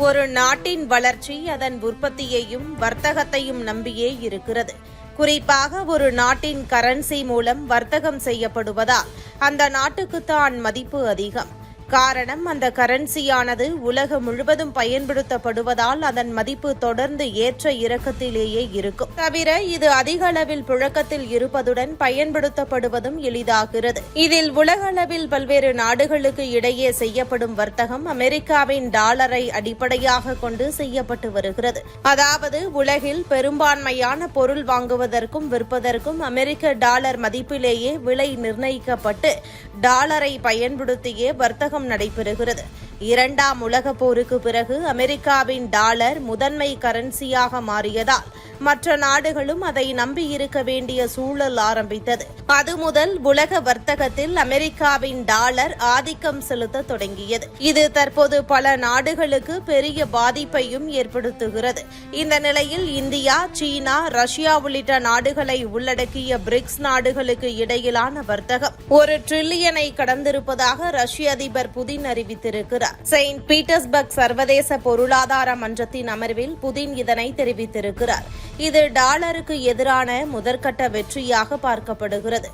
ஒரு நாட்டின் வளர்ச்சி அதன் உற்பத்தியையும் வர்த்தகத்தையும் நம்பியே இருக்கிறது. குறிப்பாக ஒரு நாட்டின் கரன்சி மூலம் வர்த்தகம் செய்யப்படுவதால் அந்த நாட்டுக்குத்தான் மதிப்பு அதிகம். காரணம் அந்த கரன்சியானது உலகம் முழுவதும் பயன்படுத்தப்படுவதால் அதன் மதிப்பு தொடர்ந்து ஏற்ற இறக்கத்திலேயே இருக்கும். தவிர இது அதிக அளவில் புழக்கத்தில் இருப்பதுடன் பயன்படுத்தப்படுவதும் எளிதாகிறது. இதில் உலக அளவில் பல்வேறு நாடுகளுக்கு இடையே செய்யப்படும் வர்த்தகம் அமெரிக்காவின் டாலரை அடிப்படையாக கொண்டு செய்யப்பட்டு வருகிறது. அதாவது உலகில் பெரும்பான்மையான பொருள் வாங்குவதற்கும் விற்பதற்கும் அமெரிக்க டாலர் மதிப்பிலேயே விலை நிர்ணயிக்கப்பட்டு டாலரை பயன்படுத்தியே வர்த்தகம் நடைபெறுகிறது. இரண்டாம் உலகப் போருக்கு பிறகு அமெரிக்காவின் டாலர் முதன்மை கரன்சியாக மாறியதால் மற்ற நாடுகளும் அதை நம்பியிருக்க வேண்டிய சூழல் ஆரம்பித்தது. அது முதல் உலக வர்த்தகத்தில் அமெரிக்காவின் டாலர் ஆதிக்கம் செலுத்த தொடங்கியது. இது தற்போது பல நாடுகளுக்கு பெரிய பாதிப்பையும் ஏற்படுத்துகிறது. இந்த நிலையில் இந்தியா சீனா ரஷ்யா உள்ளிட்ட நாடுகளை உள்ளடக்கிய பிரிக்ஸ் நாடுகளுக்கு இடையிலான வர்த்தகம். ஒரு டிரில்லியனை கடந்திருப்பதாக ரஷ்ய அதிபர் புதின் அறிவித்திருக்கிறார். செயின்ட் பீட்டர்ஸ்பர்க் சர்வதேச பொருளாதார மன்றத்தின் அமர்வில் புதின் இதனை தெரிவித்திருக்கிறார். இது டாலருக்கு எதிரான முதற்கட்ட வெற்றியாக பார்க்கப்படுகிறது.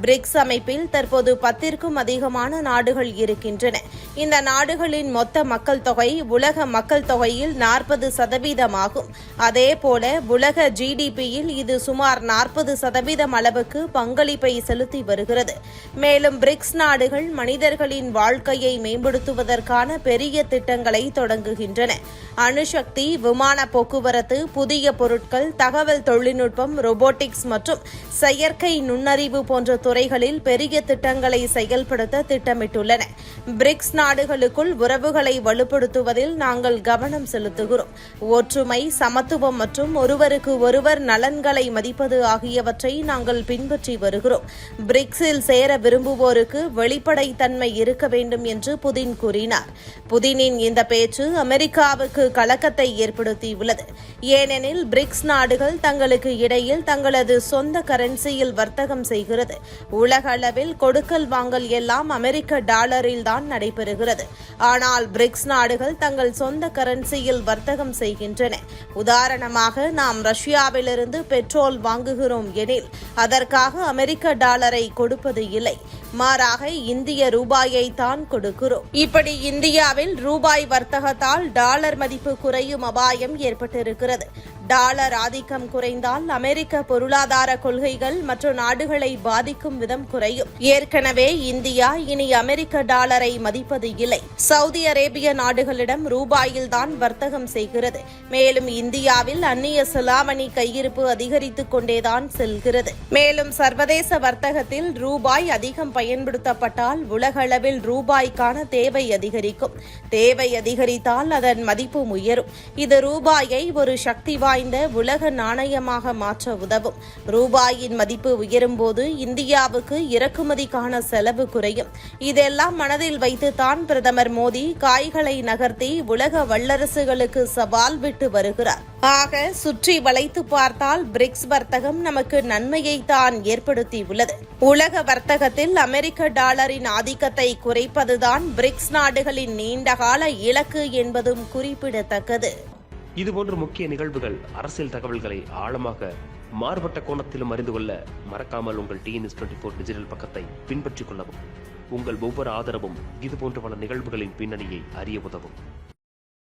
பிரிக்ஸ் அமைப்பில் தற்போது பத்திற்கும் அதிகமான நாடுகள் இருக்கின்றன. இந்த நாடுகளின் மொத்த மக்கள் தொகை உலக மக்கள் தொகையில் நாற்பது சதவீதமாகும். அதேபோல உலக ஜிடிபியில் இது சுமார் நாற்பது சதவீதம் அளவுக்கு பங்களிப்பை செலுத்தி வருகிறது. மேலும் பிரிக்ஸ் நாடுகள் மனிதர்களின் வாழ்க்கையை மேம்படுத்துவதற்கான பெரிய திட்டங்களை தொடங்குகின்றன. அணுசக்தி விமான போக்குவரத்து புதிய பொருட்கள் தகவல் தொழில்நுட்பம் ரோபோட்டிக்ஸ் மற்றும் செயற்கை நுண்ணறிவு போன்ற துறைகளில் பெரிய திட்டங்களை செயல்படுத்த திட்டமிட்டுள்ளன. பிரிக்ஸ் நாடுகளுக்குள் உறவுகளை வலுப்படுத்துவதில் நாங்கள் கவனம் செலுத்துகிறோம். ஒற்றுமை சமத்துவம் மற்றும் ஒருவருக்கு ஒருவர் நலன்களை மதிப்பது ஆகியவற்றை நாங்கள் பின்பற்றி வருகிறோம். பிரிக்ஸில் சேர விரும்புவோருக்கு வெளிப்படைத்தன்மை இருக்க வேண்டும் என்று புதின் கூறினார். புதினின் இந்த பேச்சு அமெரிக்காவுக்கு கலக்கத்தை ஏற்படுத்தியுள்ளது. ஏனெனில் பிரிக்ஸ் நாடு நாடுகள் தங்களுக்கு இடையில் தங்களது சொந்த கரன்சியில் வர்த்தகம் செய்கிறது. உலக அளவில் கொடுக்கல் வாங்கல் எல்லாம் அமெரிக்க டாலரில் தான் நடைபெறுகிறது. ஆனால் பிரிக்ஸ் நாடுகள் தங்கள் சொந்த கரன்சியில் வர்த்தகம் செய்கின்றன. உதாரணமாக நாம் ரஷ்யாவிலிருந்து பெட்ரோல் வாங்குகிறோம் எனில் அதற்காக அமெரிக்க டாலரை கொடுப்பது இல்லை. மாறாக இந்திய ரூபாயை தான் கொடுக்கிறோம். இப்படி இந்தியாவில் ரூபாய் வர்த்தகத்தால் டாலர் மதிப்பு குறையும் அபாயம் ஏற்பட்டிருக்கிறது. டாலர் ஆதிக்கம் குறைந்தால் அமெரிக்க பொருளாதார கொள்கைகள் மற்ற நாடுகளை பாதிக்கும் விதம் குறையும். ஏற்கனவே இந்தியா இனி அமெரிக்க டாலரை மதிப்பது இல்லை. சவுதி அரேபிய நாடுகளிடம் ரூபாயில் தான் வர்த்தகம் செய்கிறது. மேலும் இந்தியாவில் அந்நிய செலாவணி கையிருப்பு அதிகரித்துக் கொண்டேதான் செல்கிறது. மேலும் சர்வதேச வர்த்தகத்தில் ரூபாய் அதிகம் பயன்படுத்தப்பட்டால் உலகளவில் ரூபாய்க்கான தேவை அதிகரிக்கும். தேவை அதிகரித்தால் அதன் மதிப்பு உயரும். இது ரூபாயை ஒரு சக்தி வாய்ந்த உலக நாணயமாக மாற்ற உதவும். ரூபாயின் மதிப்பு உயரும்போது இந்தியாவுக்கு இறக்குமதிக்கான செலவு குறையும். இதெல்லாம் மனதில் வைத்துத்தான் பிரதமர் மோடி காய்களை நகர்த்தி உலக வல்லரசுகளுக்கு சவால் விட்டு வருகிறார். ஆக சுற்றி வளைத்து பார்த்தால் பிரிக்ஸ் வர்த்தகம் நமக்கு நன்மையை தான் ஏற்படுத்தியுள்ளது. உலக வர்த்தகத்தில் அமெரிக்க டாலரின் ஆதிக்கத்தை குறைப்பதுதான் பிரிக்ஸ் நாடுகளின் நீண்டகால இலக்கு என்பதும் குறிப்பிடத்தக்கது. இதுபோன்ற முக்கிய நிகழ்வுகள் அரசியல் தகவல்களை ஆழமாக மாறுபட்ட கோணத்திலும் அறிந்து கொள்ள மறக்காமல் உங்கள் டிஎன்எஸ் டுவெண்ட்டி ஃபோர் டிஜிட்டல் பக்கத்தை பின்பற்றிக் கொள்ளவும் உங்கள் ஒவ்வொரு ஆதரவும் இதுபோன்ற பல நிகழ்வுகளின் பின்னணியை அறிய உதவும்.